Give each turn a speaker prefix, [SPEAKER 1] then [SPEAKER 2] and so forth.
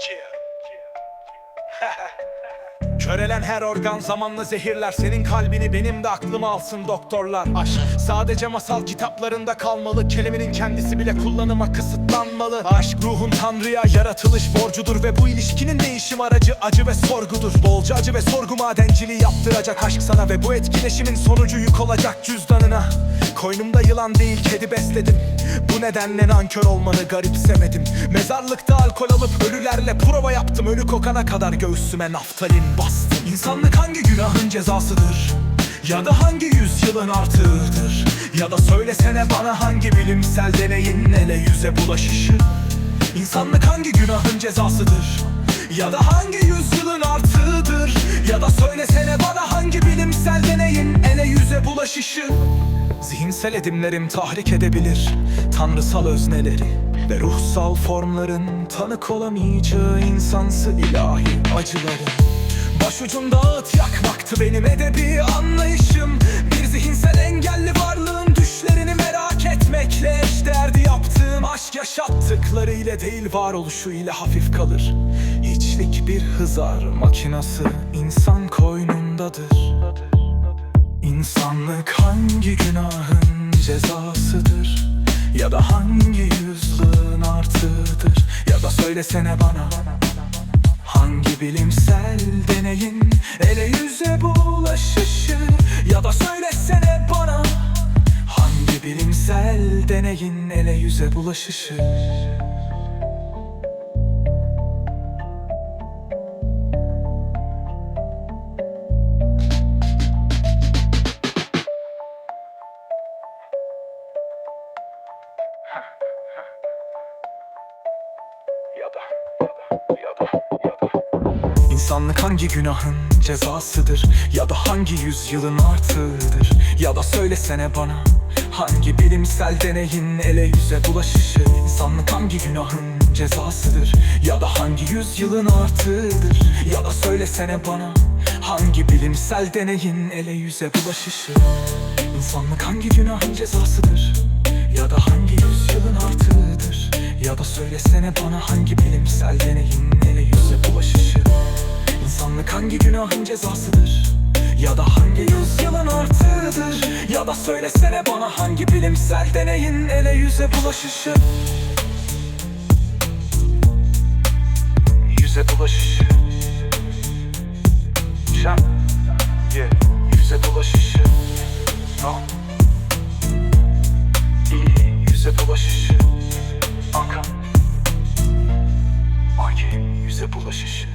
[SPEAKER 1] Körelen her organ zamanla zehirler. Senin kalbini benim de aklımı alsın doktorlar. Aşk. Sadece masal kitaplarında kalmalı. Kelimenin kendisi bile kullanıma kısıtlanmalı. Aşk ruhun tanrıya yaratılış borcudur Ve bu ilişkinin değişim aracı acı ve sorgudur. Bolca acı ve sorgu madenciliği yaptıracak aşk sana Ve bu etkileşimin sonucu yük olacak cüzdanına. Koynumda yılan değil kedi besledim Bu nedenle nankör olmanı garipsemedim Mezarlıkta alkol alıp ölülerle prova yaptım Ölü kokana kadar göğsüme naftalin bastım İnsanlık hangi günahın cezasıdır? Ya da hangi yüzyılın artığıdır? Ya da söylesene bana hangi bilimsel deneyin ele yüze bulaşışı? İnsanlık hangi günahın cezasıdır? Ya da hangi yüzyılın artığıdır? Ya da söylesene bana hangi bilimsel deneyin ele yüze bulaşışı? Zihinsel edimlerim tahrik edebilir. Tanrısal özneleri Ve ruhsal formların tanık olamayacağı insansı ilahi acıları. Başucumda ağıt yakmaktı benim edebi anlayışım. Bir zihinsel engelli varlığın düşlerini merak etmekle eşdeğerdi yaptığım Aşk yaşattıkları ile değil varoluşu ile hafif kalır. Hiçlik bir hızar makinası insan koynundadır. İnsanlık hangi cezasıdır Ya da hangi yüzlüğün artığıdır Ya da söylesene bana. Hangi bilimsel deneyin? Ele yüze bulaşışı. Ya da söylesene bana. Hangi bilimsel deneyin? Ele yüze bulaşışı Ya. İnsanlık hangi günahın cezasıdır? Ya da hangi yüzyılın artığıdır Ya da söylesene bana Hangi bilimsel deneyin ele yüze bulaşışı? İnsanlık hangi günahın cezasıdır? Ya da hangi yüzyılın artığıdır Ya da söylesene bana Hangi bilimsel deneyin ele yüze bulaşışı? İnsanlık hangi günahın cezasıdır Da hangi yüzyılın artığıdır Ya da söylesene bana hangi bilimsel deneyin ele yüze bulaşışı? İnsanlık hangi günahın cezasıdır? Ya da hangi yüzyılın artığıdır Ya da söylesene bana hangi bilimsel deneyin ele yüze bulaşışı? Yüze bulaşışı. Şam yeah. Yüze bulaşışı. No İyi Yüze bulaşışı Anka. Hangi yüze bulaşışı